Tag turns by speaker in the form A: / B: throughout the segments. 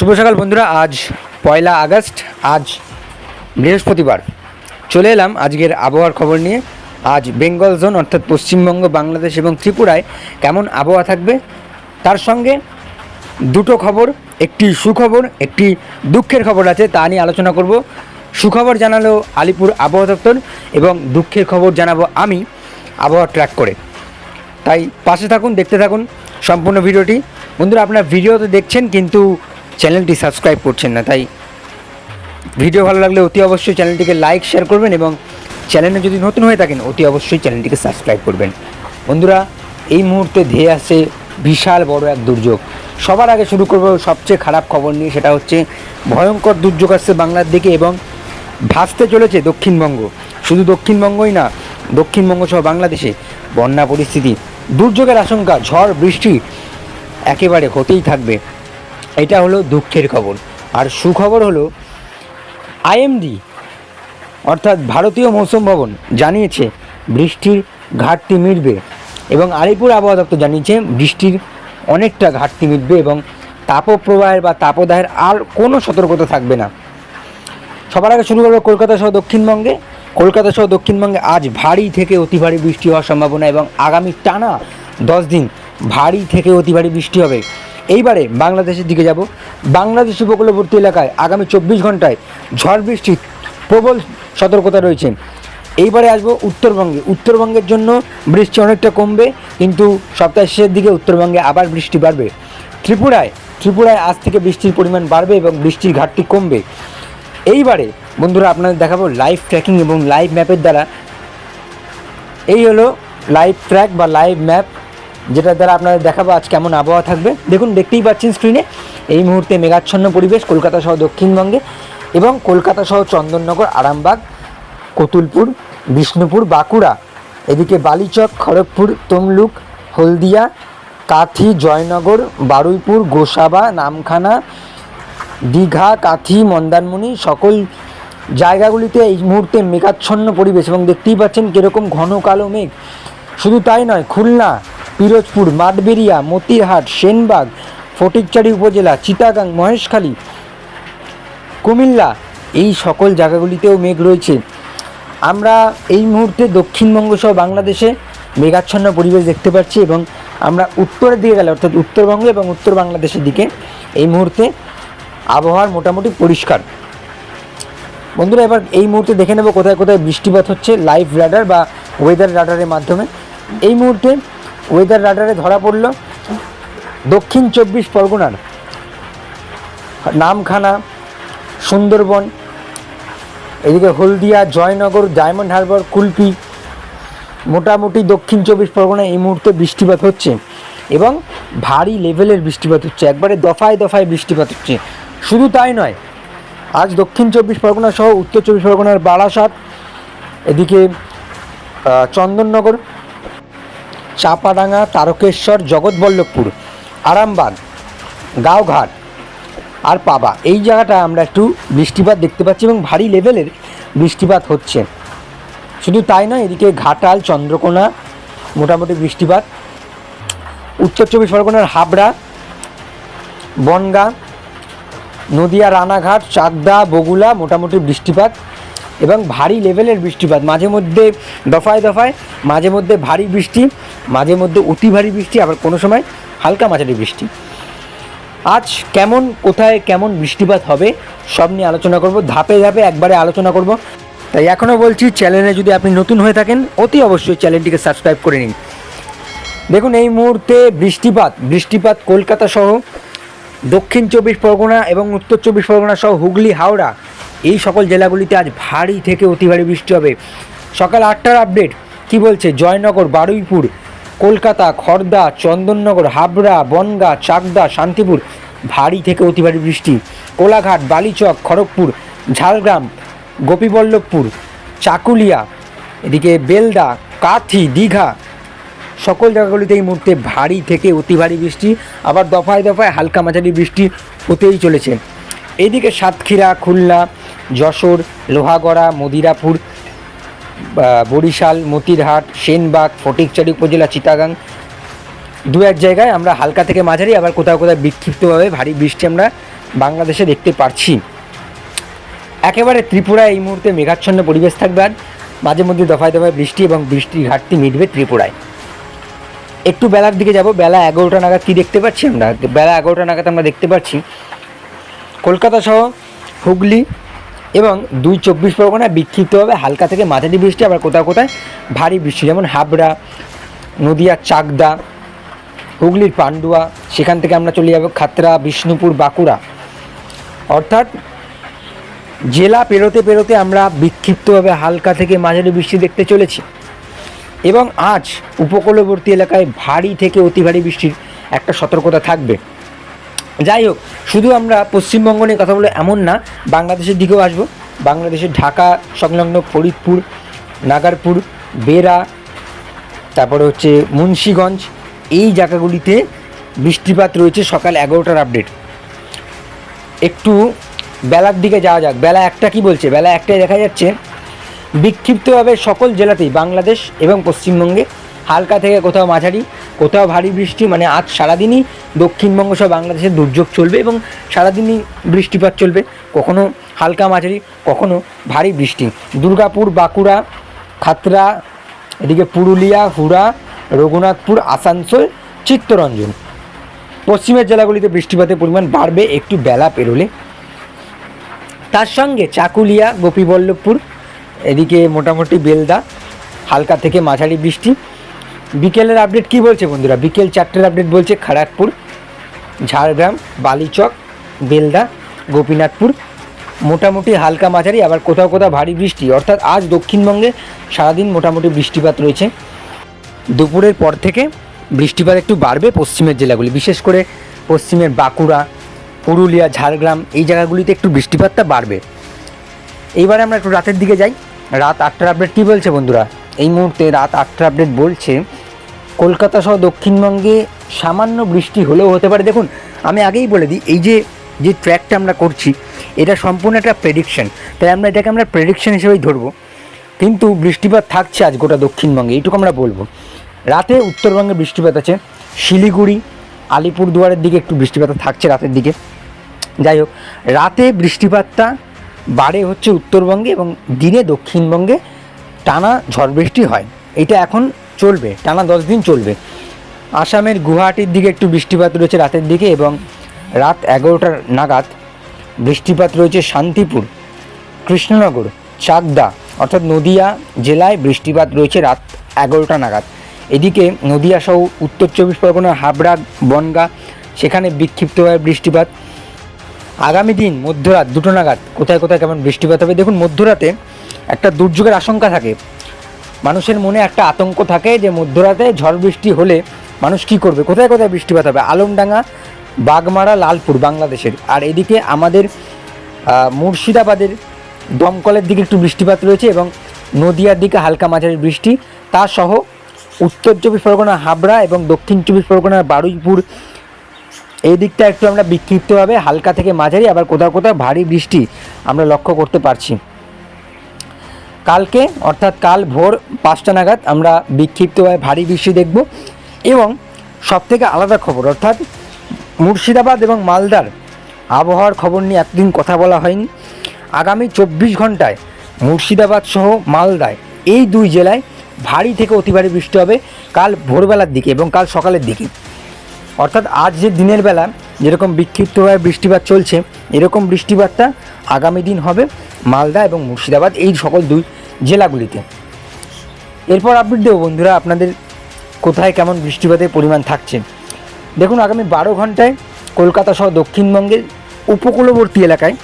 A: শুভ সকাল বন্ধুরা, আজ পয়লা আগস্ট, আজ বৃহস্পতিবার। চলে এলাম আজকের আবহাওয়ার খবর নিয়ে। আজ বেঙ্গল জোন, অর্থাৎ পশ্চিমবঙ্গ, বাংলাদেশ এবং ত্রিপুরায় কেমন আবহাওয়া থাকবে? তার সঙ্গে দুটো খবর, একটি সুখবর, একটি দুঃখের খবর আছে, তা নিয়ে আলোচনা করব। সুখবর জানালো আলিপুর আবহাওয়া দপ্তর এবং দুঃখের খবর জানাব আমি আবহাওয়া ট্র্যাক করে। তাই পাশে থাকুন, দেখতে থাকুন সম্পূর্ণ ভিডিওটি। বন্ধুরা, আপনার ভিডিও তো দেখছেন, কিন্তু চ্যানেলটি সাবস্ক্রাইব করছেন না, তাই ভিডিও ভালো লাগলে অতি অবশ্যই চ্যানেলটিকে লাইক, শেয়ার করবেন এবং চ্যানেলে যদি নতুন হয়ে থাকেন, অতি অবশ্যই চ্যানেলটিকে সাবস্ক্রাইব করবেন। বন্ধুরা, এই মুহূর্তে ধেয়ে আসছে বিশাল বড় এক দুর্যোগ। সবার আগে শুরু করব সবচেয়ে খারাপ খবর নিয়ে, সেটা হচ্ছে ভয়ঙ্কর দুর্যোগ আসছে বাংলার দিকে এবং ভাসতে চলেছে দক্ষিণবঙ্গ। শুধু দক্ষিণবঙ্গই না, দক্ষিণবঙ্গ সহ বাংলাদেশে বন্যা পরিস্থিতি, দুর্যোগের আশঙ্কা, ঝড়, বৃষ্টি একেবারে হতেই থাকবে। এটা হলো দুঃখের খবর। আর সুখবর হলো, আইএমডি, অর্থাৎ ভারতীয় মৌসুম ভবন, জানিয়েছে বৃষ্টির ঘাটতি মিটবে এবং আলিপুর আবহাওয়া দপ্তর জানিয়েছে বৃষ্টির অনেকটা ঘাটতি মিটবে এবং তাপপ্রবাহের বা তাপদাহের আর কোনো সতর্কতা থাকবে না। সবার আগে শুরু করব কলকাতা সহ দক্ষিণবঙ্গে। কলকাতা সহ দক্ষিণবঙ্গে আজ ভারী থেকে অতি ভারী বৃষ্টি হওয়ার সম্ভাবনা এবং আগামী টানা দশ দিন ভারী থেকে অতি ভারী বৃষ্টি হবে। এইবারে বাংলাদেশের দিকে যাব। বাংলাদেশ উপকূলবর্তী এলাকায় আগামী চব্বিশ ঘন্টায় ঝড় বৃষ্টির প্রবল সতর্কতা রয়েছে। এইবারে আসব উত্তরবঙ্গে। উত্তরবঙ্গের জন্য বৃষ্টি অনেকটা কমবে, কিন্তু সপ্তাহের শেষের দিকে উত্তরবঙ্গে আবার বৃষ্টি বাড়বে। ত্রিপুরায় ত্রিপুরায় আজ থেকে বৃষ্টির পরিমাণ বাড়বে এবং বৃষ্টির ঘাটতি কমবে। এইবারে বন্ধুরা আপনাদের দেখাবো লাইভ ট্র্যাকিং এবং লাইভ ম্যাপের দ্বারা। এই হলো লাইভ ট্র্যাক বা লাইভ ম্যাপ যেটার দ্বারা আপনাদের দেখাবো আজ কেমন আবহাওয়া থাকবে। দেখুন, দেখতেই পাচ্ছেন স্ক্রিনে এই মুহূর্তে মেঘাচ্ছন্ন পরিবেশ, কলকাতা সহ দক্ষিণবঙ্গে এবং কলকাতা সহ চন্দননগর, আরামবাগ, কতুলপুর, বিষ্ণুপুর, বাঁকুড়া, এদিকে বালিচক, খড়গপুর, তমলুক, হলদিয়া, কাথি, জয়নগর, বারুইপুর, গোসাবা, নামখানা, দীঘা, কাথি, মন্দারমণি, সকল জায়গাগুলিতে এই মুহূর্তে মেঘাচ্ছন্ন পরিবেশ এবং দেখতেই পাচ্ছেন কীরকম ঘন কালো মেঘ। শুধু তাই নয়, খুলনা পিরোজপুর, মাঠবেরিয়া, মতিরহাট, সেনবাগ ফটিকচারি উপজেলা, চিটাগাং, মহেশখালী, কুমিল্লা এই সকল জায়গাগুলিতেও মেঘ রয়েছে। আমরা এই মুহূর্তে দক্ষিণবঙ্গ সহ বাংলাদেশে মেঘাচ্ছন্ন পরিবেশ দেখতে পাচ্ছি এবং আমরা উত্তরের দিকে গেলে অর্থাৎ উত্তরবঙ্গ এবং উত্তর বাংলাদেশের দিকে এই মুহূর্তে আবহাওয়ার মোটামুটি পরিষ্কার। বন্ধুরা, এবার এই মুহূর্তে দেখে নেব কোথায় কোথায় বৃষ্টিপাত হচ্ছে লাইভ রাডার বা ওয়েদার রাডারের মাধ্যমে। এই মুহূর্তে ওয়েদার রাডারে ধরা পড়ল। দক্ষিণ চব্বিশ পরগনার নামখানা, সুন্দরবন, এদিকে হলদিয়া, জয়নগর ডায়মন্ড হারবার কুলপি, মোটামুটি দক্ষিণ চব্বিশ পরগনায় এই মুহূর্তে বৃষ্টিপাত হচ্ছে এবং ভারী লেভেলের বৃষ্টিপাত হচ্ছে। একবারে দফায় দফায় বৃষ্টিপাত হচ্ছে। শুধু তাই নয়, আজ দক্ষিণ চব্বিশ পরগনা সহ উত্তর চব্বিশ পরগনার বারাসাত, এদিকে চন্দননগর চাপাডাঙ্গা, তারকেশ্বর, জগৎবল্লভপুর, আরামবাগ, গাঁওঘাট আর পাবা। এই জায়গাটা আমরা একটু বৃষ্টিপাত দেখতে পাচ্ছি এবং ভারী লেভেলের বৃষ্টিপাত হচ্ছে। শুধু তাই নয়, এদিকে ঘাটাল, চন্দ্রকোনা মোটামুটি বৃষ্টিপাত। উত্তর চব্বিশ পরগনার হাবড়া, বনগাঁ, নদিয়া, রানাঘাট, চাকদা বগুলা মোটামুটি বৃষ্টিপাত। এবং ভারী লেভেলের বৃষ্টিপাত। মাঝে মধ্যে দফায় দফায়, মাঝে মধ্যে ভারী বৃষ্টি, মাঝে মধ্যে অতি ভারী বৃষ্টি, আবার কোনো সময় হালকা মাঝারি বৃষ্টি। আজ কেমন, কোথায় কেমন বৃষ্টিপাত হবে, সব নিয়ে আলোচনা করব। ধাপে ধাপে একবারে আলোচনা করব। তাই এখনও বলছি, চ্যানেলে যদি আপনি নতুন হয়ে থাকেন, অতি অবশ্যই চ্যানেলটিকে সাবস্ক্রাইব করে নিন। দেখুন, এই মুহূর্তে বৃষ্টিপাত বৃষ্টিপাত কলকাতা সহ, দক্ষিণ চব্বিশ পরগনা এবং উত্তর চব্বিশ পরগনা সহ হুগলি, হাওড়া এই সকল জেলাগুলিতে আজ ভারী থেকে অতি ভারী বৃষ্টি হবে। সকাল আটটার আপডেট কি বলছে? জয়নগর, বারুইপুর, কলকাতা খড়দা চন্দননগর, হাবড়া, বনগাঁ, চাকদা, শান্তিপুর ভারী থেকে অতি ভারী বৃষ্টি। কোলাঘাট, বালিচক, খড়গপুর, ঝাড়গ্রাম, গোপীবল্লভপুর, চাকুলিয়া, এদিকে বেলদা, কাথি, দীঘা সকল জায়গাগুলিতে এই মুহূর্তে ভারী থেকে অতি ভারী বৃষ্টি। আবার দফায় দফায় হালকা মাঝারি বৃষ্টি হতেই চলেছে। এইদিকে সাতক্ষীরা, খুলনা যশোর, লোহাগড়া, মদিরাপুর বরিশাল, মতিরহাট, সেনবাগ, ফটিকচারি উপজেলা, চিটাগাং। দু এক জায়গায় আমরা হালকা থেকে মাঝারি, আবার কোথাও কোথাও বিক্ষিপ্তভাবে ভারী বৃষ্টি আমরা বাংলাদেশে দেখতে পারছি। একেবারে ত্রিপুরায় এই মুহূর্তে মেঘাচ্ছন্ন পরিবেশ থাকবে আর মাঝে মধ্যে দফায় দফায় বৃষ্টি এবং বৃষ্টির ঘাটতি মিটবে ত্রিপুরায়। একটু বেলার দিকে যাব, বেলা এগারোটা নাগাদ কী দেখতে পাচ্ছি আমরা? বেলা এগারোটা নাগাদ আমরা দেখতে পাচ্ছি কলকাতা সহ হুগলি এবং দুই চব্বিশ পরগনায় বিক্ষিপ্তভাবে হালকা থেকে মাঝারি বৃষ্টি, আবার কোথাও কোথায় ভারী বৃষ্টি, যেমন হাবড়া নদিয়ার চাকদা, হুগলির পান্ডুয়া, সেখান থেকে আমরা চলে যাব খাতরা, বিষ্ণুপুর, বাঁকুড়া। অর্থাৎ জেলা পেরোতে পেরোতে আমরা বিক্ষিপ্তভাবে হালকা থেকে মাঝারি বৃষ্টি দেখতে চলেছি। এবং আজ উপকূলবর্তী এলাকায় ভারী থেকে অতি ভারী বৃষ্টির একটা সতর্কতা থাকবে। যাই হোক শুধু আমরা পশ্চিমবঙ্গ নিয়ে কথা বলে এমন না, বাংলাদেশের দিকেও আসব। বাংলাদেশের ঢাকা, সংলগ্ন ফরিদপুর, নাগারপুর বেরা তারপরে হচ্ছে মুন্সীগঞ্জ, এই জায়গাগুলিতে বৃষ্টিপাত রয়েছে সকাল এগারোটার আপডেট একটু বেলার দিকে যাওয়া যাক। বেলা একটা কি বলছে? বেলা একটায় দেখা যাচ্ছে, বিক্ষিপ্তভাবে সকল জেলাতেই, বাংলাদেশ এবং পশ্চিমবঙ্গে হালকা থেকে কোথাও মাঝারি, কোথাও ভারী বৃষ্টি মানে আজ সারাদিনই দক্ষিণবঙ্গ সহ বাংলাদেশের দুর্যোগ চলবে এবং সারাদিনই বৃষ্টিপাত চলবে। কখনো হালকা মাঝারি, কখনো ভারী বৃষ্টি। দুর্গাপুর, বাঁকুড়া, খাতড়া, এদিকে পুরুলিয়া, হুড়া, রঘুনাথপুর, আসানসোল, চিত্তরঞ্জন। পশ্চিমের জেলাগুলিতে বৃষ্টিপাতের পরিমাণ বাড়বে, একটু বেলা পেরোলে। তার সঙ্গে চাকুলিয়া, গোপীবল্লভপুর, এদিকে মোটামুটি বেলদা, হালকা থেকে মাঝারি বৃষ্টি। বিকেলের আপডেট কি বলছে বন্ধুরা? বিকেল চারটের আপডেট বলছে খড়গপুর ঝাড়গ্রাম, বালিচক, বেলদা, গোপীনাথপুর, মোটামুটি হালকা মাঝারি, আবার কোথাও কোথাও ভারী বৃষ্টি। অর্থাৎ আজ দক্ষিণবঙ্গে সারাদিন মোটামুটি বৃষ্টিপাত রয়েছে। দুপুরের পর থেকে বৃষ্টিপাত একটু বাড়বে পশ্চিমের জেলাগুলি, বিশেষ করে পশ্চিমের বাঁকুড়া, পুরুলিয়া, ঝাড়গ্রাম, এই জায়গাগুলিতে একটু বৃষ্টিপাতটা বাড়বে। এইবারে আমরা একটু রাতের দিকে যাই। রাত আটটার আপডেট কী বলছে বন্ধুরা? এই মুহূর্তে রাত আটটা আপডেট বলছে, কলকাতা সহ দক্ষিণবঙ্গে সামান্য বৃষ্টি হলেও হতে পারে। দেখুন, আমি আগেই বলে দিই, এই যে যে ট্র্যাকটা আমরা করছি, এটা সম্পূর্ণ একটা প্রেডিকশন তাই আমরা এটাকে আমরা প্রেডিকশন হিসেবেই ধরবো। কিন্তু বৃষ্টিপাত থাকছে আজ গোটা দক্ষিণবঙ্গে, এইটুকু আমরা বলব। রাতে উত্তরবঙ্গে বৃষ্টিপাত আছে, শিলিগুড়ি, আলিপুরদুয়ারের দিকে একটু বৃষ্টিপাত থাকছে রাতের দিকে। যাই হোক, রাতে বৃষ্টিপাতটা বাড়ে হচ্ছে উত্তরবঙ্গে এবং দিনে দক্ষিণবঙ্গে। টানা ঝড় বৃষ্টি হয়। এটা এখন চলবে, টানা দশ দিন চলবে। আসামের গুয়াহাটির দিকে একটু বৃষ্টিপাত রয়েছে রাতের দিকে এবং রাত এগারোটার নাগাদ বৃষ্টিপাত রয়েছে শান্তিপুর, কৃষ্ণনগর, চাকদা অর্থাৎ নদিয়া জেলায় বৃষ্টিপাত রয়েছে রাত এগারোটা নাগাদ। এদিকে নদিয়া সহ উত্তর চব্বিশ পরগনা হাবড়া, বনগা, সেখানে বিক্ষিপ্তভাবে বৃষ্টিপাত। আগামী দিন মধ্যরাত, দুটো নাগাদ, কোথায় কোথায় কেমন বৃষ্টিপাত হবে? দেখুন, মধ্যরাতে একটা দুর্যোগের আশঙ্কা থাকে। মানুষের মনে একটা আতঙ্ক থাকে যে মধ্যরাতে ঝড় বৃষ্টি হলে মানুষ কি করবে? কোথায় কোথায় বৃষ্টিপাত হবে? আলমডাঙ্গা, বাগমারা, লালপুর, বাংলাদেশের। আর এদিকে আমাদের মুর্শিদাবাদের দমকলের দিকে একটু বৃষ্টিপাত রয়েছে এবং নদিয়ার দিকে হালকা মাঝারি বৃষ্টি। তা সহ উত্তর চব্বিশ পরগনা, হাবড়া এবং দক্ষিণ চব্বিশ পরগনার বারুইপুর এই দিকটা একটু আমরা বিক্ষিপ্তভাবে হালকা থেকে মাঝারি, আবার কোথাও কোথাও ভারী বৃষ্টি আমরা লক্ষ্য করতে পারছি। কালকে, অর্থাৎ কাল ভোর পাঁচটা নাগাদ আমরা বিক্ষিপ্তভাবে ভারী বৃষ্টি দেখব এবং সবথেকে আলাদা খবর, অর্থাৎ মুর্শিদাবাদ এবং মালদার আবহাওয়ার খবর নিয়ে এতদিন কথা বলা হয়নি। আগামী চব্বিশ ঘন্টায় মুর্শিদাবাদ সহ মালদায় এই দুই জেলায় ভারী থেকে অতি ভারী বৃষ্টি হবে কাল ভোরবেলার দিকে এবং কাল সকালের দিকে। অর্থাৎ আজ যে দিনের বেলা যেরকম বিক্ষিপ্তভাবে বৃষ্টিপাত চলছে, এরকম বৃষ্টিপাতটা আগামী দিন হবে মালদা এবং মুর্শিদাবাদ, এই সকল দুই জেলাগুলিতে। এরপর আপডেট বন্ধুরা আপনাদের কোথায় কেমন বৃষ্টিপাতের পরিমাণ থাকছে। দেখুন, আগামী বারো ঘন্টায় কলকাতা সহ দক্ষিণবঙ্গের উপকূলবর্তী এলাকায়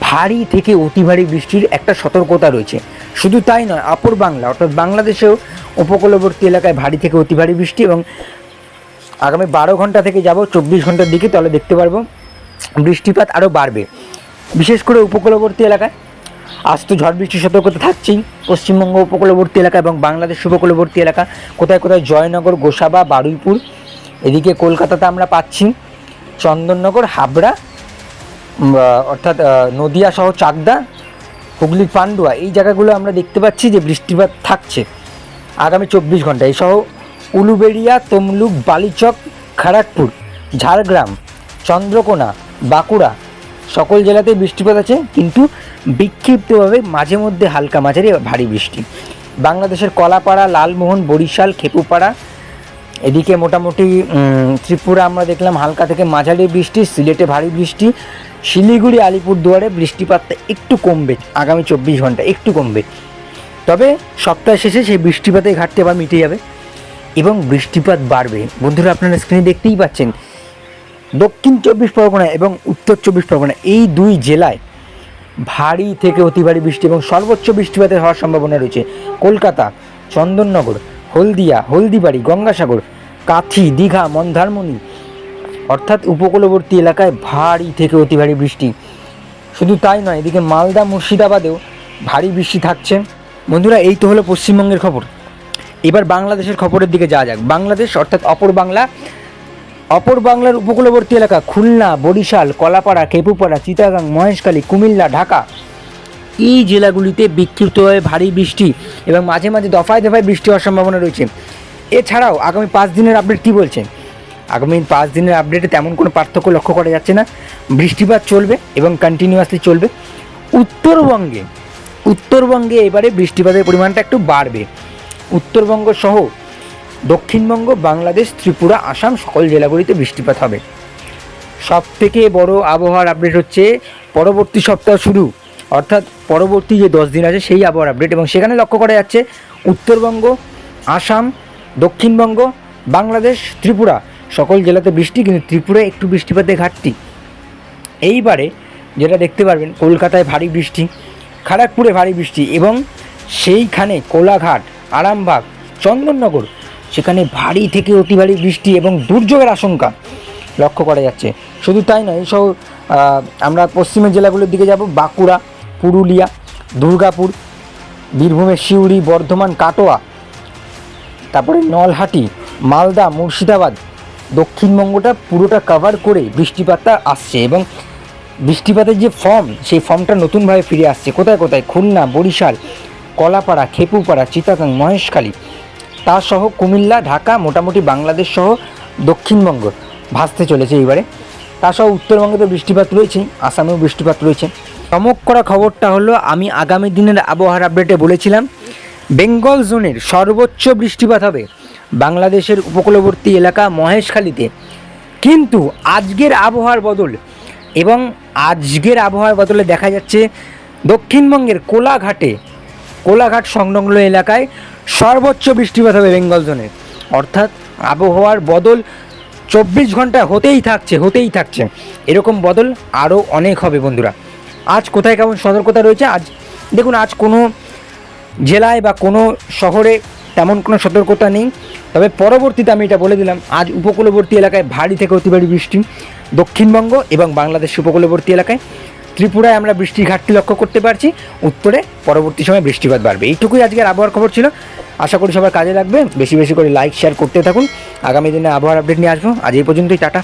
A: ভারী থেকে অতি ভারী বৃষ্টির একটা সতর্কতা রয়েছে। শুধু তাই নয় অপর বাংলা অর্থাৎ বাংলাদেশেও উপকূলবর্তী এলাকায় ভারী থেকে অতি ভারী বৃষ্টি এবং আগামী বারো ঘণ্টা থেকে যাব, চব্বিশ ঘণ্টার দিকে, তাহলে দেখতে পারব। বৃষ্টিপাত আরও বাড়বে। বিশেষ করে উপকূলবর্তী এলাকায়। আজ তো ঝড় বৃষ্টির সতর্কতা থাকছেই। পশ্চিমবঙ্গ উপকূলবর্তী এলাকা এবং বাংলাদেশ উপকূলবর্তী এলাকা। কোথায় কোথায় জয়নগর, গোসাবা, বারুইপুর, এদিকে কলকাতাতে আমরা পাচ্ছি চন্দননগর, হাবড়া অর্থাৎ নদিয়া সহ চাকদা, হুগলি, পান্ডুয়া। এই জায়গাগুলো আমরা দেখতে পাচ্ছি যে বৃষ্টিপাত থাকছে। আগামী চব্বিশ ঘণ্টা। এসহ উলুবেড়িয়া, তমলুক, বালিচক খড়গপুর ঝাড়গ্রাম, চন্দ্রকোনা, বাঁকুড়া সকল জেলাতেই বৃষ্টিপাত আছে, কিন্তু বিক্ষিপ্তভাবে মাঝে মধ্যে হালকা মাঝারি ভারী বৃষ্টি। বাংলাদেশের কলাপাড়া, লালমোহন, বরিশাল, খেপুপাড়া, এদিকে মোটামুটি ত্রিপুরা আমরা দেখলাম হালকা থেকে মাঝারি বৃষ্টি, সিলেটে ভারী বৃষ্টি, শিলিগুড়ি, আলিপুরদুয়ারে বৃষ্টিপাতটা একটু কমবে, আগামী চব্বিশ ঘণ্টা একটু কমবে। তবে সপ্তাহ শেষে সেই বৃষ্টিপাতের ঘাটতি আবার মিটে যাবে। এবং বৃষ্টিপাত বাড়বে। বন্ধুরা, আপনারা স্ক্রিনে দেখতেই পাচ্ছেন, দক্ষিণ চব্বিশ পরগনা এবং উত্তর চব্বিশ পরগনা এই দুই জেলায় ভারী থেকে অতি ভারী বৃষ্টি এবং সর্বোচ্চ বৃষ্টিপাতের হওয়ার সম্ভাবনা রয়েছে। কলকাতা, চন্দননগর, হলদিয়া, হলদিবাড়ি, গঙ্গাসাগর, কাথি, দীঘা, মন্দারমণি, অর্থাৎ উপকূলবর্তী এলাকায় ভারী থেকে অতি ভারী বৃষ্টি। শুধু তাই নয়, এদিকে মালদা, মুর্শিদাবাদেও ভারী বৃষ্টি থাকছে। বন্ধুরা, এই তো হলো পশ্চিমবঙ্গের খবর। এবার বাংলাদেশের খবরের দিকে যাওয়া যাক। বাংলাদেশ অর্থাৎ অপর বাংলা, অপর বাংলার উপকূলবর্তী এলাকা খুলনা, বরিশাল, কলাপাড়া, কেপুপাড়া, চিটাগাং, মহেশখালী, কুমিল্লা, ঢাকা। এই জেলাগুলিতে বিক্ষিপ্তভাবে ভারী বৃষ্টি এবং মাঝে মাঝে দফায় দফায় বৃষ্টি হওয়ার সম্ভাবনা রয়েছে। এছাড়াও আগামী পাঁচ দিনের আপডেট কী বলছে? আগামী পাঁচ দিনের আপডেটে তেমন কোনো পার্থক্য লক্ষ্য করা যাচ্ছে না। বৃষ্টিপাত চলবে এবং কন্টিনিউয়াসলি চলবে। উত্তরবঙ্গে উত্তরবঙ্গে এবারে বৃষ্টিপাতের পরিমাণটা একটু বাড়বে। উত্তরবঙ্গ সহ দক্ষিণবঙ্গ, বাংলাদেশ, ত্রিপুরা, আসাম সকল জেলাগুলিতে বৃষ্টিপাত হবে। সব থেকে বড় আবহাওয়ার আপডেট হচ্ছে পরবর্তী সপ্তাহ শুরু। অর্থাৎ পরবর্তী যে দশ দিন আছে সেই আবহাওয়ার আপডেট এবং সেখানে লক্ষ্য করা যাচ্ছে উত্তরবঙ্গ, আসাম, দক্ষিণবঙ্গ, বাংলাদেশ, ত্রিপুরা সকল জেলাতে বৃষ্টি কিন্তু ত্রিপুরায় একটু বৃষ্টিপাতের ঘাটতি। এইবারে যেটা দেখতে পারবেন, কলকাতায় ভারী বৃষ্টি, খড়গপুরে ভারী বৃষ্টি এবং সেইখানে কোলাঘাট আরামবাগ, চন্দননগর, সেখানে ভারী থেকে অতি ভারী বৃষ্টি এবং দুর্যোগের আশঙ্কা লক্ষ্য করা যাচ্ছে। শুধু তাই নয় এইসব আমরা পশ্চিমের জেলাগুলোর দিকে যাব, বাঁকুড়া, পুরুলিয়া, দুর্গাপুর, বীরভূমের সিউড়ি, বর্ধমান, কাটোয়া, তারপরে নলহাটি, মালদা, মুর্শিদাবাদ, দক্ষিণবঙ্গটা পুরোটা কভার করে বৃষ্টিপাতটা আসছে এবং বৃষ্টিপাতের যে ফর্ম সেই ফর্মটা নতুনভাবে ফিরে আসছে। কোথায় কোথায়? খুলনা, বরিশাল কলাপাড়া, খেপুপাড়া, চিটাগাং, মহেশখালী, তা সহ কুমিল্লা, ঢাকা, মোটামুটি বাংলাদেশ সহ দক্ষিণবঙ্গ ভাসতে চলেছে এইবারে। তা সহ উত্তরবঙ্গে তো বৃষ্টিপাত রয়েছেই আসামেও বৃষ্টিপাত রয়েছে। চমক করা খবরটা হলো, আমি আগামী দিনের আবহাওয়ার আপডেটে বলেছিলাম, বেঙ্গল জোনের সর্বোচ্চ বৃষ্টিপাত হবে বাংলাদেশের উপকূলবর্তী এলাকা মহেশখালীতে। কিন্তু আজকের আবহাওয়ার বদল এবং আজকের আবহাওয়ার বদলে দেখা যাচ্ছে দক্ষিণবঙ্গের কোলাঘাটে কোলাঘাট সংলগ্ন এলাকায় সর্বোচ্চ বৃষ্টিপাত হবে বেঙ্গল জোনে। অর্থাৎ আবহাওয়ার বদল চব্বিশ ঘণ্টা হতেই থাকছে হতেই থাকছে। এরকম বদল আরও অনেক হবে বন্ধুরা। আজ কোথায় কেমন সতর্কতা রয়েছে? আজ দেখুন, আজ কোনো জেলায় বা কোনো শহরে তেমন কোনো সতর্কতা নেই। তবে পরবর্তীতে আমি এটা বলে দিলাম, আজ উপকূলবর্তী এলাকায় ভারী থেকে অতি ভারী বৃষ্টি। দক্ষিণবঙ্গ এবং বাংলাদেশ উপকূলবর্তী এলাকায় ত্রিপুরায় আমরা বৃষ্টির ঘাটতি লক্ষ্য করতে পারছি। উত্তরে পরবর্তী সময় বৃষ্টিপাত বাড়বে। এইটুকুই আজকের আবহাওয়ার খবর ছিল। আশা করি সবার কাজে লাগবে। বেশি বেশি করে লাইক শেয়ার করতে থাকুন। আগামী দিনে আবহাওয়ার আপডেট নিয়ে আসব। আজ এই পর্যন্তই, টাটা।